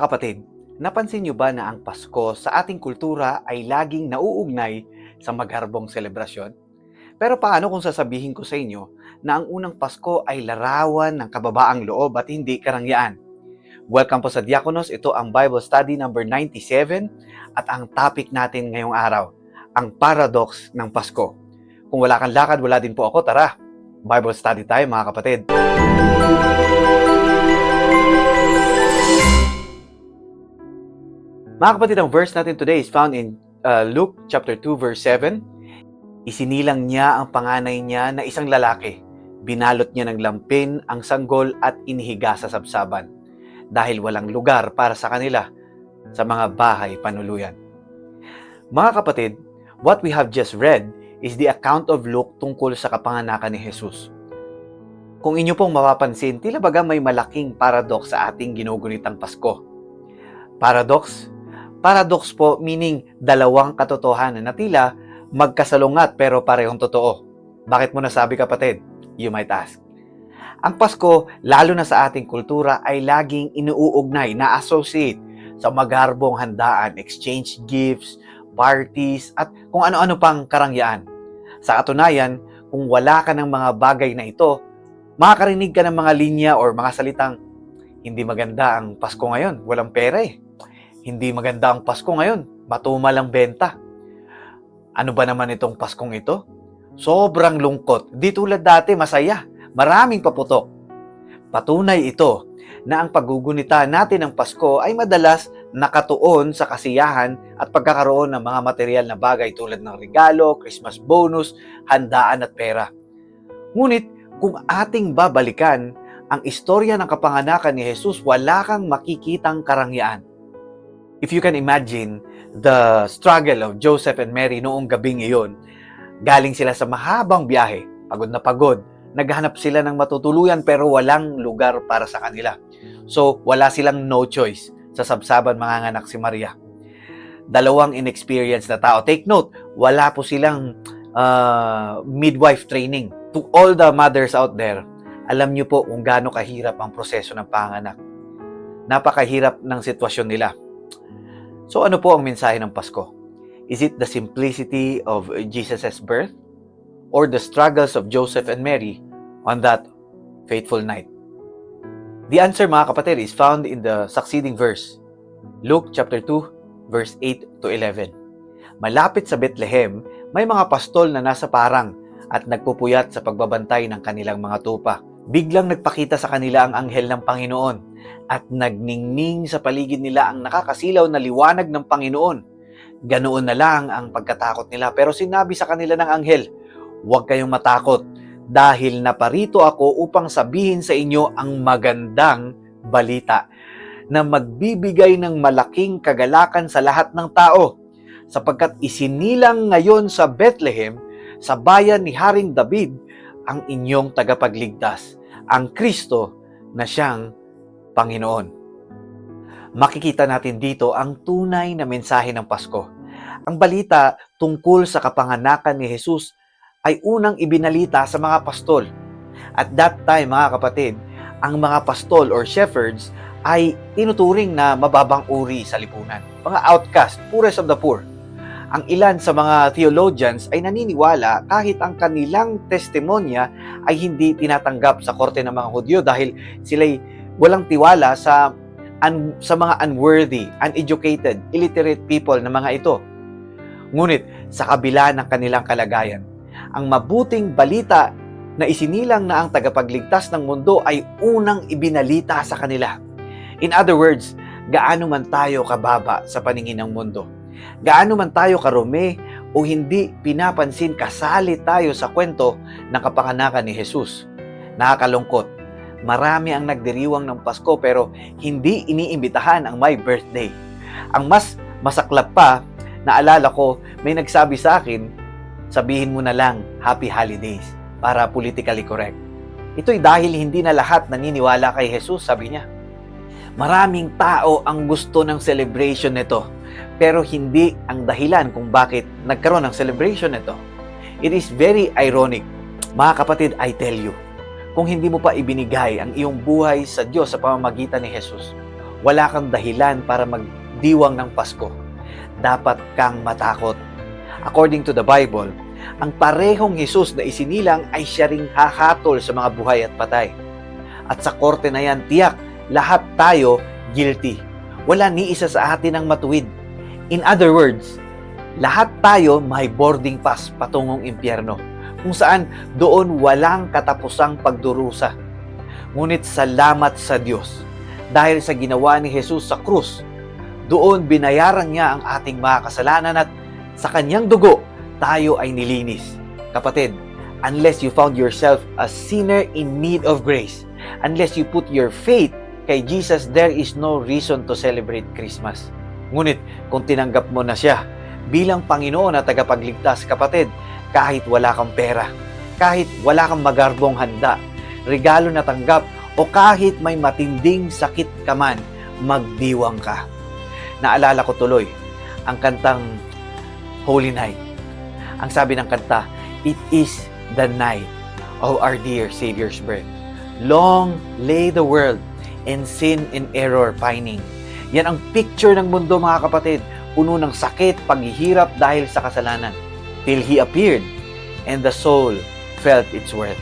Mga kapatid, napansin niyo ba na ang Pasko sa ating kultura ay laging nauugnay sa magharbong selebrasyon? Pero paano kung sasabihin ko sa inyo na ang unang Pasko ay larawan ng kababaang loob at hindi karangyaan? Welcome po sa Diakonos. Ito ang Bible Study number 97 at ang topic natin ngayong araw, ang paradox ng Pasko. Kung wala kang lakad, wala din po ako. Tara, Bible study tayo mga kapatid. Mga kapatid, ang verse natin today is found in uh, Luke chapter 2 verse 7. Isinilang niya ang panganay niya na isang lalaki. Binalot niya ng lampin ang sanggol at inihiga sa sabsaban dahil walang lugar para sa kanila sa mga bahay panuluyan. Mga kapatid, what we have just read is the account of Luke tungkol sa kapanganakan ni Jesus. Kung inyo pong mapapansin, tila baga may malaking paradox sa ating ginugunitang Pasko. Paradox? Paradox po meaning dalawang katotohanan na tila magkasalungat pero parehong totoo. Bakit mo nasabi kapatid? You might ask. Ang Pasko, lalo na sa ating kultura, ay laging inuugnay na associate sa magarbong handaan, exchange gifts, parties, at kung ano-ano pang karangyaan. Sa katunayan, kung wala ka ng mga bagay na ito, makakarinig ka ng mga linya or mga salitang, hindi maganda ang Pasko ngayon, walang pera eh. Hindi maganda ang Pasko ngayon, matumal ang benta. Ano ba naman itong Paskong ito? Sobrang lungkot. Di tulad dati, masaya. Maraming paputok. Patunay ito na ang paggugunita natin ng Pasko ay madalas nakatuon sa kasiyahan at pagkakaroon ng mga material na bagay tulad ng regalo, Christmas bonus, handaan at pera. Ngunit kung ating babalikan ang istorya ng kapanganakan ni Jesus, wala kang makikitang karangyaan. If you can imagine the struggle of Joseph and Mary noong gabing iyon, galing sila sa mahabang biyahe, pagod na pagod, naghahanap sila ng matutuluyan pero walang lugar para sa kanila. So, wala silang no choice sa sabsaban manganganak si Maria. Dalawang inexperienced na tao. Take note, wala po silang uh, midwife training. To all the mothers out there, alam niyo po kung gaano kahirap ang proseso ng panganak. Napakahirap ng sitwasyon nila. So ano po ang mensahe ng Pasko? Is it the simplicity of Jesus' birth? Or the struggles of Joseph and Mary on that fateful night? The answer mga kapatid is found in the succeeding verse. Luke chapter 2 verse 8 to 11. Malapit sa Bethlehem, may mga pastol na nasa parang at nagpupuyat sa pagbabantay ng kanilang mga tupa. Biglang nagpakita sa kanila ang anghel ng Panginoon at nagningning sa paligid nila ang nakakasilaw na liwanag ng Panginoon. Ganoon na lang ang pagkatakot nila pero sinabi sa kanila ng anghel, Huwag kayong matakot dahil naparito ako upang sabihin sa inyo ang magandang balita na magbibigay ng malaking kagalakan sa lahat ng tao sapagkat isinilang ngayon sa Bethlehem sa bayan ni Haring David ang inyong tagapagligtas, ang Kristo na siyang Panginoon. Makikita natin dito ang tunay na mensahe ng Pasko. Ang balita tungkol sa kapanganakan ni Jesus ay unang ibinalita sa mga pastol. At that time, mga kapatid, ang mga pastol or shepherds ay tinuturing na mababang uri sa lipunan. Mga outcast, poorest of the poor. Ang ilan sa mga theologians ay naniniwala kahit ang kanilang testimonya ay hindi tinatanggap sa korte ng mga Hudyo dahil sila'y walang tiwala sa un, sa mga unworthy, uneducated, illiterate people na mga ito. Ngunit sa kabila ng kanilang kalagayan, ang mabuting balita na isinilang na ang tagapagligtas ng mundo ay unang ibinalita sa kanila. In other words, gaano man tayo kababa sa paningin ng mundo, gaano man tayo karumi o hindi pinapansin kasali tayo sa kwento ng kapanganakan ni Jesus. Nakakalungkot, marami ang nagdiriwang ng Pasko pero hindi iniimbitahan ang my birthday. Ang mas masaklap pa, naalala ko, may nagsabi sa akin, sabihin mo na lang, Happy Holidays, para politically correct. Ito'y dahil hindi na lahat naniniwala kay Jesus, sabi niya. Maraming tao ang gusto ng celebration nito, pero hindi ang dahilan kung bakit nagkaroon ng celebration nito. It is very ironic. Mga kapatid, I tell you, kung hindi mo pa ibinigay ang iyong buhay sa Diyos sa pamamagitan ni Jesus, wala kang dahilan para magdiwang ng Pasko. Dapat kang matakot. According to the Bible, ang parehong Jesus na isinilang ay siya ring hahatol sa mga buhay at patay. At sa korte na yan, tiyak, lahat tayo guilty. Wala ni isa sa atin ang matuwid. In other words, lahat tayo may boarding pass patungong impyerno, kung saan doon walang katapusang pagdurusa. Ngunit salamat sa Diyos dahil sa ginawa ni Jesus sa krus, doon binayaran niya ang ating mga kasalanan at sa kanyang dugo, tayo ay nilinis. Kapatid, unless you found yourself a sinner in need of grace, unless you put your faith kay Jesus, there is no reason to celebrate Christmas. Ngunit kung tinanggap mo na siya bilang Panginoon at tagapagligtas, kapatid, kahit wala kang pera, kahit wala kang magarbong handa, regalo na tanggap, o kahit may matinding sakit ka man, magdiwang ka. Naalala ko tuloy ang kantang Holy Night. Ang sabi ng kanta, It is the night of our dear Savior's birth. Long lay the world in sin and error pining. Yan ang picture ng mundo mga kapatid, puno ng sakit, paghihirap dahil sa kasalanan. Till He appeared and the soul felt its worth.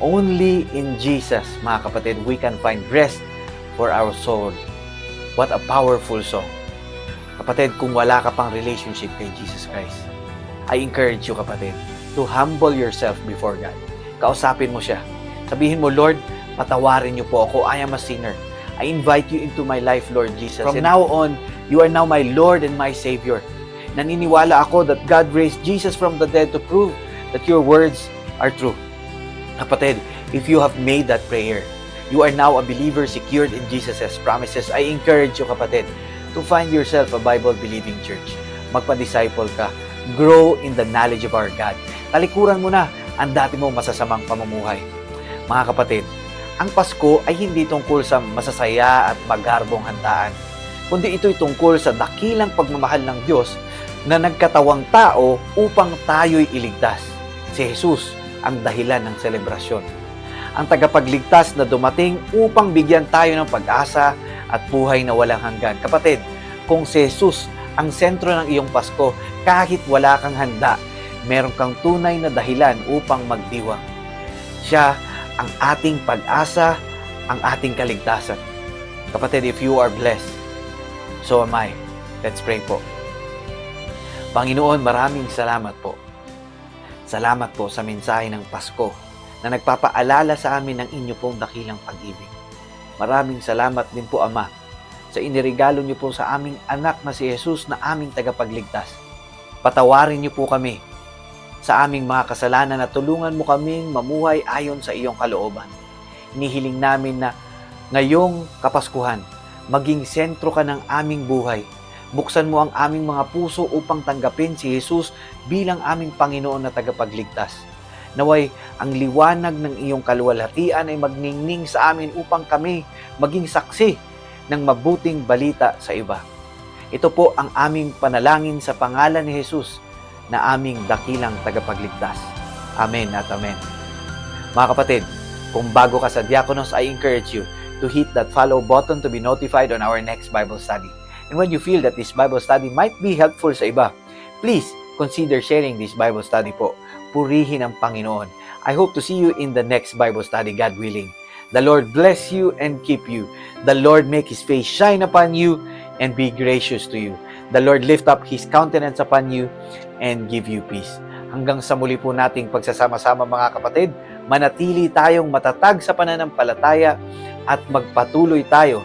Only in Jesus, mga kapatid, we can find rest for our soul. What a powerful song. Kapatid, kung wala ka pang relationship kay Jesus Christ, I encourage you, kapatid, to humble yourself before God. Kausapin mo siya. Sabihin mo, Lord, patawarin niyo po ako. I am a sinner. I invite you into my life, Lord Jesus. From now on, you are now my Lord and my Savior. Naniniwala ako that God raised Jesus from the dead to prove that your words are true. Kapatid, if you have made that prayer, you are now a believer secured in Jesus' promises. I encourage you, kapatid, to find yourself a Bible-believing church. Magpa-disciple ka. Grow in the knowledge of our God. Talikuran mo na ang dati mong masasamang pamumuhay. Mga kapatid, ang Pasko ay hindi tungkol sa masasaya at magarbong handaan, kundi ito'y tungkol sa dakilang pagmamahal ng Diyos na nagkatawang tao upang tayo'y iligtas. Si Jesus ang dahilan ng selebrasyon. Ang tagapagligtas na dumating upang bigyan tayo ng pag-asa at buhay na walang hanggan. Kapatid, kung si Jesus ang sentro ng iyong Pasko, kahit wala kang handa, meron kang tunay na dahilan upang magdiwang. Siya ang ating pag-asa, ang ating kaligtasan. Kapatid, if you are blessed, so am I. Let's pray po. Panginoon, maraming salamat po. Salamat po sa mensahe ng Pasko na nagpapaalala sa amin ng inyo pong dakilang pag-ibig. Maraming salamat din po, Ama, sa iniregalo niyo po sa aming anak na si Jesus na aming tagapagligtas. Patawarin niyo po kami sa aming mga kasalanan at tulungan mo kaming mamuhay ayon sa iyong kalooban. Inihiling namin na ngayong Kapaskuhan, maging sentro ka ng aming buhay. Buksan mo ang aming mga puso upang tanggapin si Jesus bilang aming Panginoon na tagapagligtas. Naway, ang liwanag ng iyong kaluwalhatian ay magningning sa amin upang kami maging saksi ng mabuting balita sa iba. Ito po ang aming panalangin sa pangalan ni Jesus na aming dakilang tagapagligtas. Amen at Amen. Mga kapatid, kung bago ka sa Diakonos, I encourage you to hit that follow button to be notified on our next Bible study. And when you feel that this Bible study might be helpful sa iba, please consider sharing this Bible study po. Purihin ang Panginoon. I hope to see you in the next Bible study, God willing. The Lord bless you and keep you. The Lord make His face shine upon you and be gracious to you. The Lord lift up His countenance upon you and give you peace. Hanggang sa muli po nating pagsasama-sama mga kapatid, manatili tayong matatag sa pananampalataya at magpatuloy tayo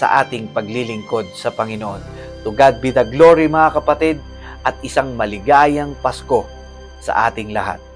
sa ating paglilingkod sa Panginoon. To God be the glory mga kapatid at isang maligayang Pasko sa ating lahat.